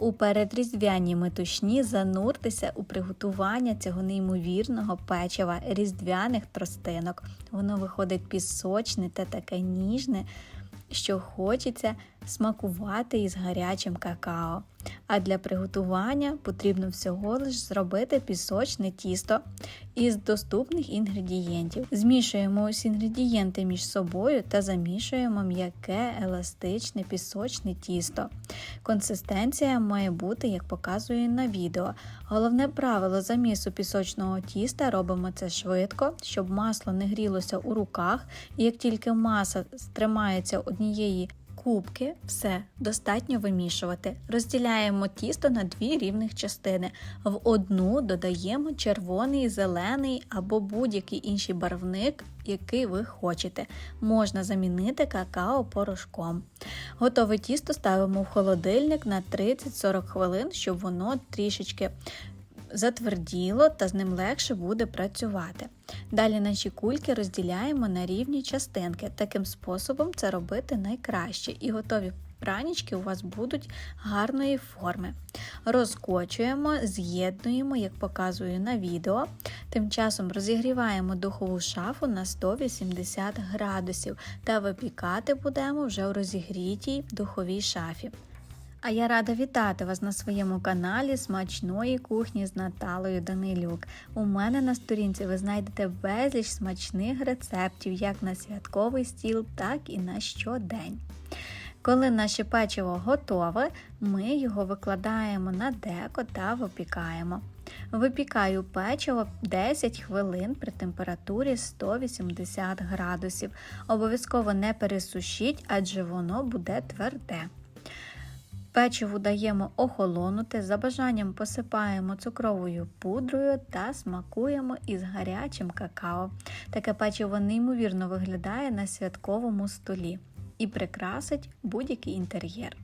У передріздвяній метушні зануртеся у приготування цього неймовірного печива різдвяних тростинок. Воно виходить пісочне та таке ніжне, що хочеться смакувати із гарячим какао. А для приготування потрібно всього лиш зробити пісочне тісто із доступних інгредієнтів. Змішуємо усі інгредієнти між собою та замішуємо м'яке, еластичне пісочне тісто. Консистенція має бути, як показує на відео. Головне правило замісу пісочного тіста робимо це швидко, щоб масло не грілося у руках, і як тільки маса стримається однієї кубки, все достатньо вимішувати. Розділяємо тісто на дві рівних частини. В одну додаємо червоний, зелений або будь-який інший барвник, який ви хочете. Можна замінити какао порошком. Готове тісто ставимо в холодильник на 30-40 хвилин, щоб воно трішечки затверділо та з ним легше буде працювати. Далі наші кульки розділяємо на рівні частинки. Таким способом це робити найкраще і готові пранічки у вас будуть гарної форми. Розкочуємо, з'єднуємо, як показую на відео. Тим часом розігріваємо духову шафу на 180 градусів та випікати будемо вже у розігрітій духовій шафі. А я рада вітати вас на своєму каналі Смачної кухні з Наталою Данилюк. У мене на сторінці ви знайдете безліч смачних рецептів як на святковий стіл, так і на щодень. Коли наше печиво готове, ми його викладаємо на деко та випікаємо. Випікаю печиво 10 хвилин при температурі 180 градусів. Обов'язково не пересушіть, адже воно буде тверде. Печиву даємо охолонути, за бажанням посипаємо цукровою пудрою та смакуємо із гарячим какао. Таке печиво неймовірно виглядає на святковому столі і прикрасить будь-який інтер'єр.